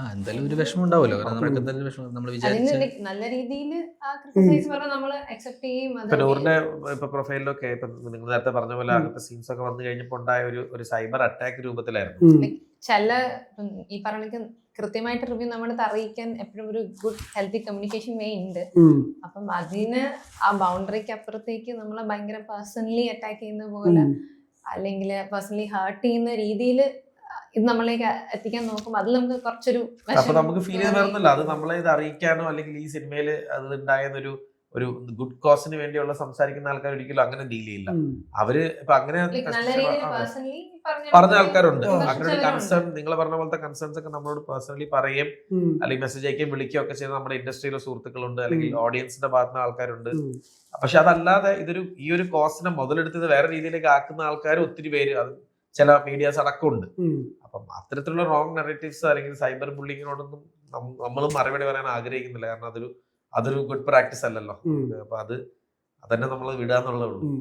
ആ എന്തായാലും ഒരു വിഷമം ഉണ്ടാവുമല്ലോ കാരണം നമുക്ക് എന്തായാലും വിഷമം. നമ്മൾ വിചാരിച്ച നല്ല രീതിയിൽ ആ ക്രിട്ടിസൈസ് പറഞ്ഞാൽ നമ്മൾ അക്സെപ്റ്റ് ചെയ്യും. അത് ഇപ്പൊ നൂറിന്റെ ഇപ്പൊ പ്രൊഫൈലിലൊക്കെ ഇപ്പൊ നിങ്ങൾ നേരത്തെ പറഞ്ഞ പോലെ അങ്ങനത്തെ സീൻസ് ഒക്കെ വന്നു കഴിഞ്ഞപ്പോൾ ഉണ്ടായ ഒരു ഒരു സൈബർ അറ്റാക്ക് രൂപത്തിലായിരുന്നു. ഉം. ചില ഈ പറഞ്ഞ കൃത്യമായിട്ട് റിവ്യൂ നമ്മളടുത്ത് അറിയിക്കാൻ എപ്പോഴും ഒരു ഗുഡ് ഹെൽത്തി കമ്മ്യൂണിക്കേഷൻ വേ ഉണ്ട്. ഉം. അപ്പം അതിന് ആ ബൗണ്ടറിക്ക് അപ്പുറത്തേക്ക് നമ്മളെ ഭയങ്കര പേഴ്സണലി അറ്റാക്ക് ചെയ്യുന്ന പോലെ ഉം. അല്ലെങ്കിൽ പേഴ്സണലി ഹേർട്ട് ചെയ്യുന്ന രീതിയിൽ ഇത് നമ്മളിലേക്ക് എത്തിക്കാൻ നോക്കുമ്പോൾ അതിൽ നമുക്ക് കുറച്ചൊരു അപ്പൊ നമുക്ക് ഫീൽ ചെയ്ത് വരുന്നില്ല അത് നമ്മളെ ഇത് അറിയിക്കാനോ അല്ലെങ്കിൽ ഈ സിനിമയിൽ അത് ഉണ്ടായെന്നൊരു ഒരു ഗുഡ് കോസിന് വേണ്ടിയുള്ള സംസാരിക്കുന്ന ആൾക്കാർ ഒരിക്കലും അങ്ങനെ ഡീൽ ചെയ്യില്ല. അവർ ഇപ്പൊ അങ്ങനെ പറഞ്ഞ ആൾക്കാരുണ്ട്. അങ്ങനെ ഒരു കൺസേൺ നിങ്ങൾ പറഞ്ഞ പോലത്തെ കൺസേൺസ് ഒക്കെ നമ്മളോട് പേഴ്സണലി പറയും. അല്ലെങ്കിൽ മെസ്സേജ് അയക്കുകയും വിളിക്കുകയും ഒക്കെ ചെയ്യുന്ന നമ്മുടെ ഇൻഡസ്ട്രിയിലെ സുഹൃത്തുക്കളുണ്ട്. അല്ലെങ്കിൽ ഓഡിയൻസിന്റെ ഭാഗത്തുനിന്ന് ആൾക്കാരുണ്ട്. പക്ഷെ അതല്ലാതെ ഇതൊരു ഈ ഒരു കോസിനെ മുതലെടുത്തത് വേറെ രീതിയിലേക്ക് ആക്കുന്ന ആൾക്കാർ ഒത്തിരി പേര് അത് ചില മീഡിയാസ് അടക്കമുണ്ട്. അപ്പം അത്തരത്തിലുള്ള റോങ് നെറേറ്റീവ്സ് അല്ലെങ്കിൽ സൈബർ ബുള്ളിങ്ങിനോടൊന്നും നമ്മളും മറുപടി പറയാൻ ആഗ്രഹിക്കുന്നില്ല കാരണം അതൊരു അതൊരു ഗുഡ് പ്രാക്ടീസ് അല്ലല്ലോ. അപ്പൊ അത് അതന്നെ നമ്മൾ വിടാന്നുള്ളേ ഉള്ളൂ ഉം.